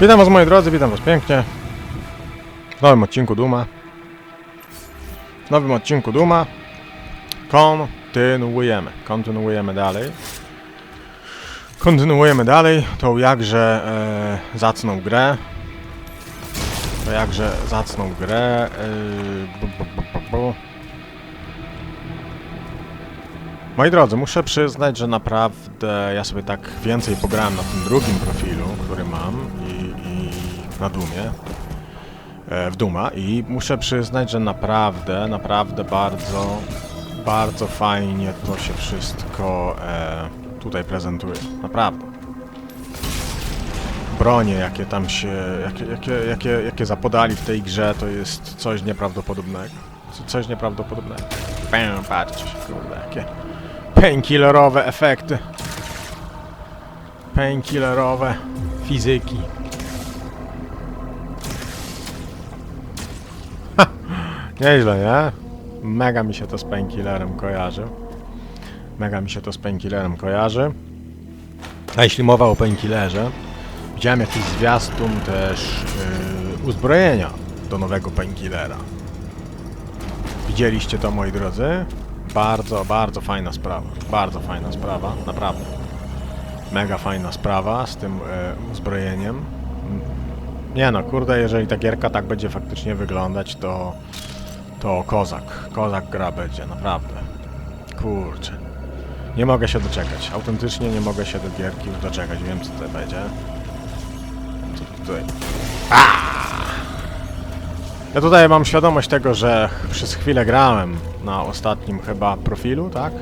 Witam was moi drodzy, witam was pięknie. W nowym odcinku Duma. W nowym odcinku Duma. Kontynuujemy. Kontynuujemy dalej. Kontynuujemy dalej tą jakże e, zacną grę. To jakże zacną grę. E, bu, bu, bu, bu. Moi drodzy, muszę przyznać, że naprawdę ja sobie tak więcej pograłem na tym drugim profilu, który mam i na Dumie, e, w Duma i muszę przyznać, że naprawdę, naprawdę bardzo, bardzo fajnie to się wszystko e, tutaj prezentuje. Naprawdę. Bronie, jakie tam się, jakie, jakie, jakie, jakie zapodali w tej grze, to jest coś nieprawdopodobnego. Co- Coś nieprawdopodobnego. Bam, patrzcie się, kurde, jakie painkillerowe efekty. Painkillerowe fizyki. Nieźle, nie? Mega mi się to z painkillerem kojarzy. Mega mi się to z painkillerem kojarzy. A jeśli mowa o painkillerze, widziałem jakiś zwiastun też yy, uzbrojenia do nowego painkillera. Widzieliście to, moi drodzy? Bardzo, bardzo fajna sprawa. Bardzo fajna sprawa, naprawdę. Mega fajna sprawa z tym e, uzbrojeniem. Nie no, kurde, jeżeli ta gierka tak będzie faktycznie wyglądać, to to kozak. Kozak gra będzie, naprawdę. Kurczę. Nie mogę się doczekać. Autentycznie nie mogę się do gierki już doczekać. Wiem, co to będzie. Co tutaj? Ja tutaj mam świadomość tego, że przez chwilę grałem na ostatnim chyba profilu, tak?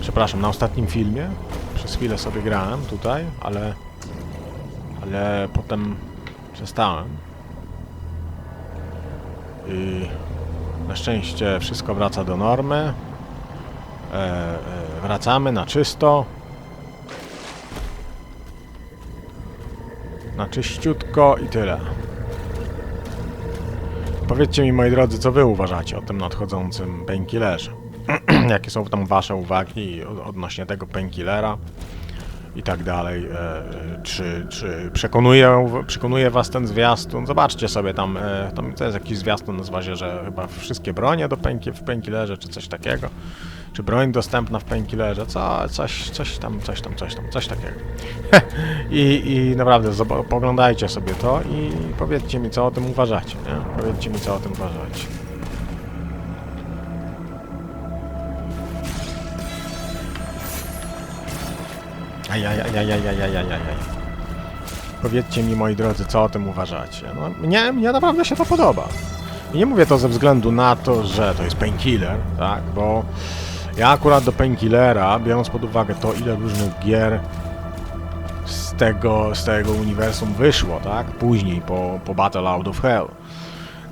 Przepraszam, na ostatnim filmie. Przez chwilę sobie grałem tutaj, ale... Ale potem przestałem. I na szczęście wszystko wraca do normy. E, e, wracamy na czysto. Na czyściutko i tyle. Powiedzcie mi, moi drodzy, co wy uważacie o tym nadchodzącym painkillerze? Jakie są tam wasze uwagi od- odnośnie tego painkillera i tak dalej? E, czy czy przekonuje, przekonuje was ten zwiastun? Zobaczcie sobie tam, e, tam to jest jakiś zwiastun, nazywa się, że chyba wszystkie bronie do painki, w painkillerze, czy coś takiego. Czy broń dostępna w painkillerze? Co, coś, coś tam, coś tam, coś tam, coś takiego. I, I naprawdę poglądajcie sobie to i powiedzcie mi, co o tym uważacie, nie? Powiedzcie mi, co o tym uważacie. Ajajajajajajajajajaj. Powiedzcie mi, moi drodzy, co o tym uważacie. No, mnie, mnie naprawdę się to podoba. I nie mówię to ze względu na to, że to jest painkiller, tak? Bo ja akurat do painkillera, biorąc pod uwagę to, ile różnych gier z tego, z tego uniwersum wyszło, tak? Później, po, Battle of Hell.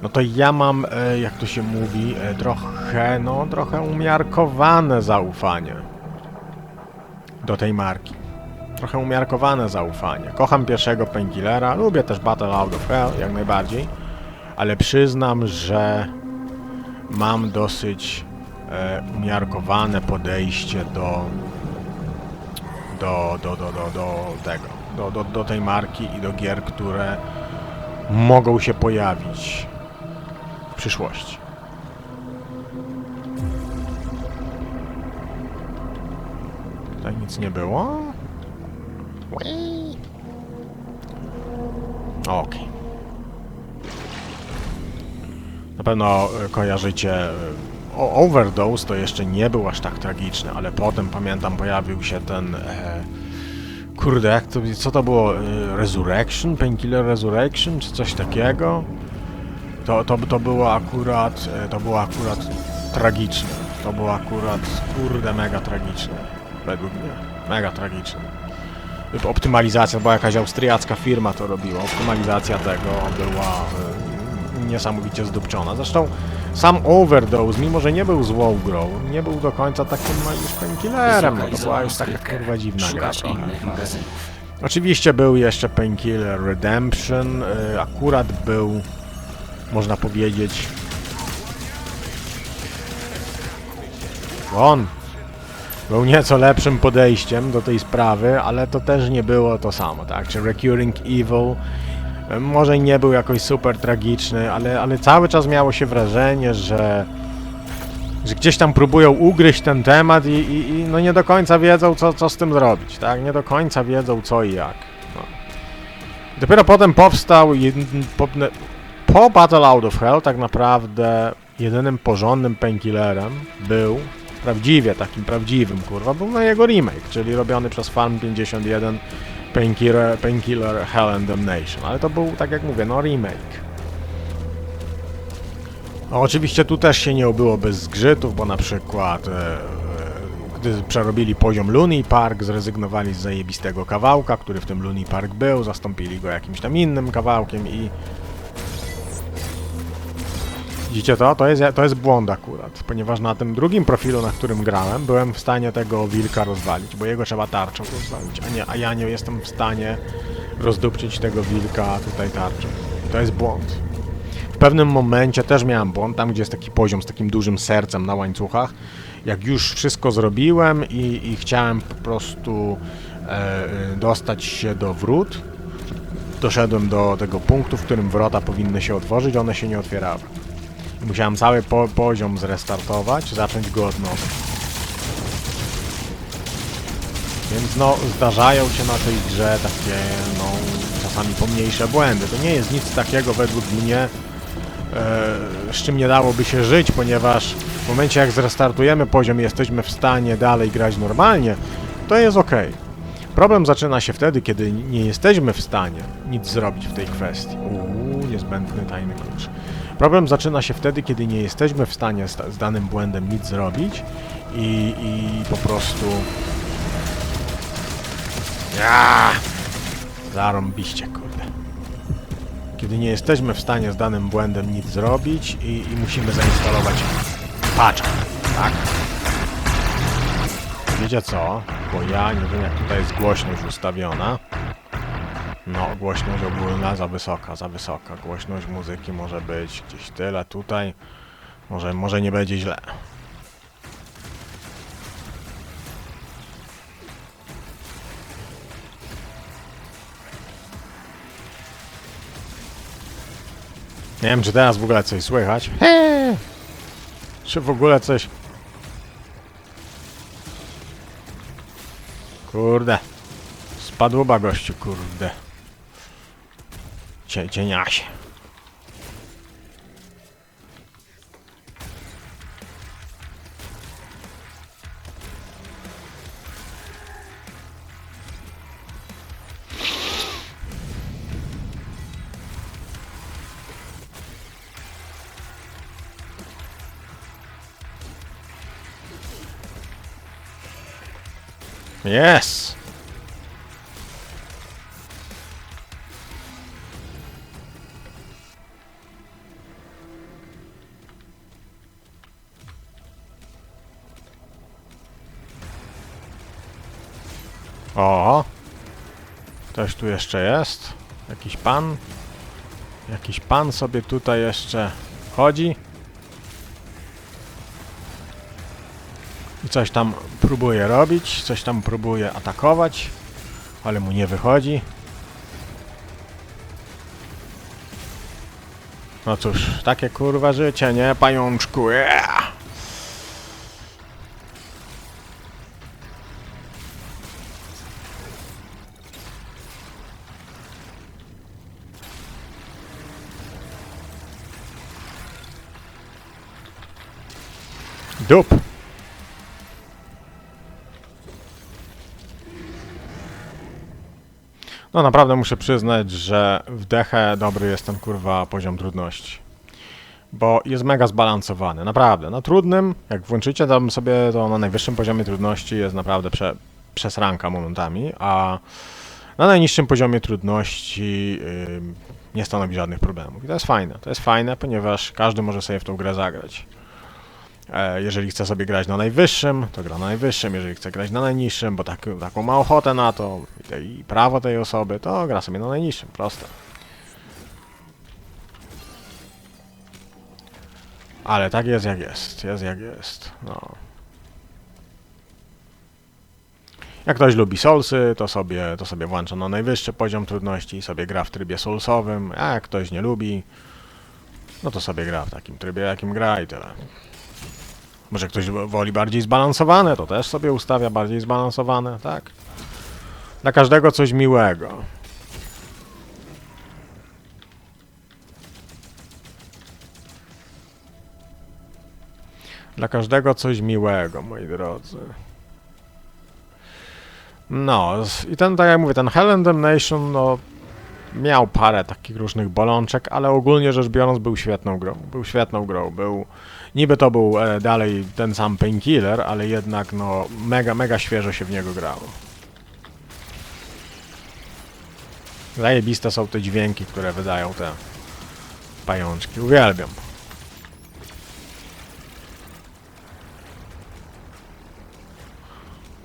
No to ja mam, jak to się mówi, trochę, no, trochę umiarkowane zaufanie do tej marki. Trochę umiarkowane zaufanie. Kocham pierwszego Painkillera, lubię też Battle Out of Hell, jak najbardziej, ale przyznam, że mam dosyć e, umiarkowane podejście do do, do, do, do, do tego, do, do, do tej marki i do gier, które mogą się pojawić w przyszłości. Tutaj nic nie było. Okej. Na pewno e, kojarzycie e, Overdose to jeszcze nie był aż tak tragiczny, ale potem pamiętam pojawił się ten e, kurde, jak to, co to było? E, Resurrection? Painkiller Resurrection? Czy coś takiego? To, to, to było akurat to było akurat tragiczne. To było akurat kurde mega tragiczne. Według mnie. Mega tragiczne. Optymalizacja, była jakaś austriacka firma to robiła. Optymalizacja tego była e, niesamowicie zdupczona. Zresztą sam Overdose, mimo że nie był złą grą, nie był do końca takim już painkillerem. No, to była już taka kurwa dziwna gra trochę. Oczywiście był jeszcze Painkiller Redemption, y, akurat był, można powiedzieć... On! Był nieco lepszym podejściem do tej sprawy, ale to też nie było to samo, tak? Czy Recurring Evil e, może nie był jakoś super tragiczny, ale, ale cały czas miało się wrażenie, że, że gdzieś tam próbują ugryźć ten temat i, i, i no nie do końca wiedzą, co, co z tym zrobić, tak? Nie do końca wiedzą, co i jak. No. Dopiero potem powstał po, po Battle Out of Hell tak naprawdę jedynym porządnym painkillerem był prawdziwie, takim prawdziwym, kurwa, był na jego remake, czyli robiony przez Farm 51 Painkiller, Painkiller Hell and Damnation, ale to był, tak jak mówię, no remake. No, oczywiście tu też się nie obyło bez zgrzytów, bo na przykład e, e, gdy przerobili poziom Looney Park, zrezygnowali z zajebistego kawałka, który w tym Looney Park był, zastąpili go jakimś tam innym kawałkiem i Widzicie to? To jest, to jest błąd akurat, ponieważ na tym drugim profilu, na którym grałem, byłem w stanie tego wilka rozwalić, bo jego trzeba tarczą rozwalić, a, nie, a ja nie jestem w stanie rozdupczyć tego wilka tutaj tarczą. To jest błąd. W pewnym momencie też miałem błąd, tam gdzie jest taki poziom z takim dużym sercem na łańcuchach. Jak już wszystko zrobiłem i, i chciałem po prostu e, dostać się do wrót, doszedłem do tego punktu, w którym wrota powinny się otworzyć, one się nie otwierały. Musiałem cały po poziom zrestartować, zacząć go od nowa. Więc no, zdarzają się na tej grze takie, no, czasami pomniejsze błędy. To nie jest nic takiego według mnie, e, z czym nie dałoby się żyć, ponieważ w momencie jak zrestartujemy poziom jesteśmy w stanie dalej grać normalnie, to jest ok. Problem zaczyna się wtedy, kiedy nie jesteśmy w stanie nic zrobić w tej kwestii. Uuu, niezbędny tajny klucz. Problem zaczyna się wtedy, kiedy nie jesteśmy w stanie z, z danym błędem nic zrobić i, i po prostu... Ja! Zarąbiście, kurde. Kiedy nie jesteśmy w stanie z danym błędem nic zrobić i, i musimy zainstalować patcha, tak? Wiecie co? Bo ja nie wiem jak tutaj jest głośność ustawiona. No, głośność ogólna za wysoka, za wysoka. Głośność muzyki może być gdzieś tyle, tutaj. Może, może nie będzie źle. Nie wiem, czy teraz w ogóle coś słychać. Heee! Czy w ogóle coś... Kurde. Spadłoba gościu, kurde. Cie, cieniasie. Yes! O! Ktoś tu jeszcze jest? Jakiś pan? Jakiś pan sobie tutaj jeszcze chodzi? I coś tam próbuje robić, coś tam próbuje atakować, ale mu nie wychodzi. No cóż, takie kurwa życie, nie, pajączku? Yeah! Dup! No naprawdę muszę przyznać, że w dechę dobry jest ten kurwa poziom trudności. Bo jest mega zbalansowany, naprawdę. Na trudnym, jak włączycie tam sobie to na najwyższym poziomie trudności jest naprawdę prze, przesranka momentami, a na najniższym poziomie trudności yy, nie stanowi żadnych problemów. I to jest fajne. To jest fajne, ponieważ każdy może sobie w tą grę zagrać. E, Jeżeli chce sobie grać na najwyższym, to gra na najwyższym. Jeżeli chce grać na najniższym, bo tak, taką ma ochotę na to i, i prawo tej osoby, to gra sobie na najniższym. Proste. Ale tak jest jak jest. Jest jak jest. No. Jak ktoś lubi Soulsy, to sobie, to sobie włącza na najwyższy poziom trudności i sobie gra w trybie Soulsowym, a jak ktoś nie lubi, no to sobie gra w takim trybie, jakim gra i tyle. Może ktoś woli bardziej zbalansowane, to też sobie ustawia bardziej zbalansowane, tak? Dla każdego coś miłego. Dla każdego coś miłego, moi drodzy. No, i ten, tak jak mówię, ten Hell and Damnation, no, miał parę takich różnych bolączek, ale ogólnie rzecz biorąc był świetną grą. Był świetną grą, był... Niby to był e, dalej ten sam Painkiller, ale jednak, no, mega, mega świeżo się w niego grało. Zajebiste są te dźwięki, które wydają te pajączki. Uwielbiam.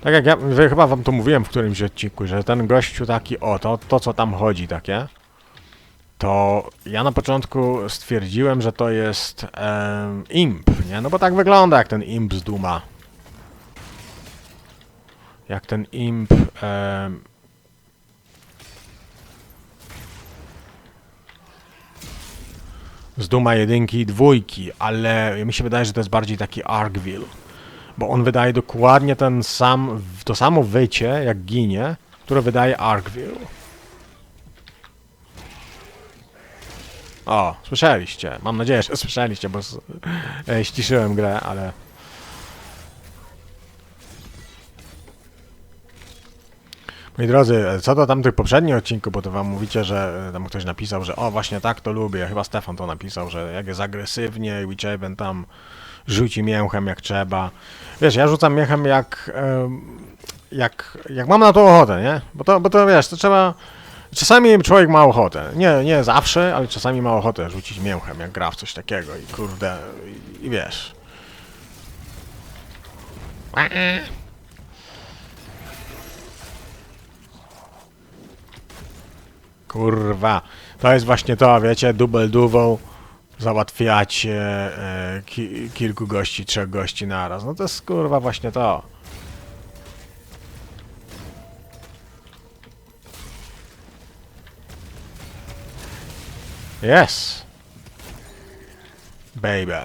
Tak jak ja wy- chyba wam to mówiłem w którymś odcinku, że ten gościu taki, o, to, to co tam chodzi takie, to ja na początku stwierdziłem, że to jest imp, nie? No bo tak wygląda jak ten imp z Duma. Jak ten imp... em, z Duma jedynki i dwójki, ale mi się wydaje, że to jest bardziej taki Arkville. Bo on wydaje dokładnie ten sam, to samo wycie, jak ginie, które wydaje Arkville. O, słyszeliście. Mam nadzieję, że słyszeliście, bo e, ściszyłem grę, ale... Moi drodzy, co do tamtych poprzednich odcinków, bo to wam mówicie, że e, tam ktoś napisał, że o właśnie tak to lubię, chyba Stefan to napisał, że jak jest agresywnie i Witchaven tam rzuci mięchem jak trzeba. Wiesz, ja rzucam mięchem jak, jak, jak mam na to ochotę, nie? Bo to, bo to wiesz, to trzeba... Czasami człowiek ma ochotę, nie, nie zawsze, ale czasami ma ochotę rzucić mięchem, jak gra w coś takiego i kurde, i, i wiesz. Kurwa, to jest właśnie to, wiecie, double duwą załatwiać e, e, ki, kilku gości, trzech gości naraz. No to jest kurwa właśnie to. Yes. Baby.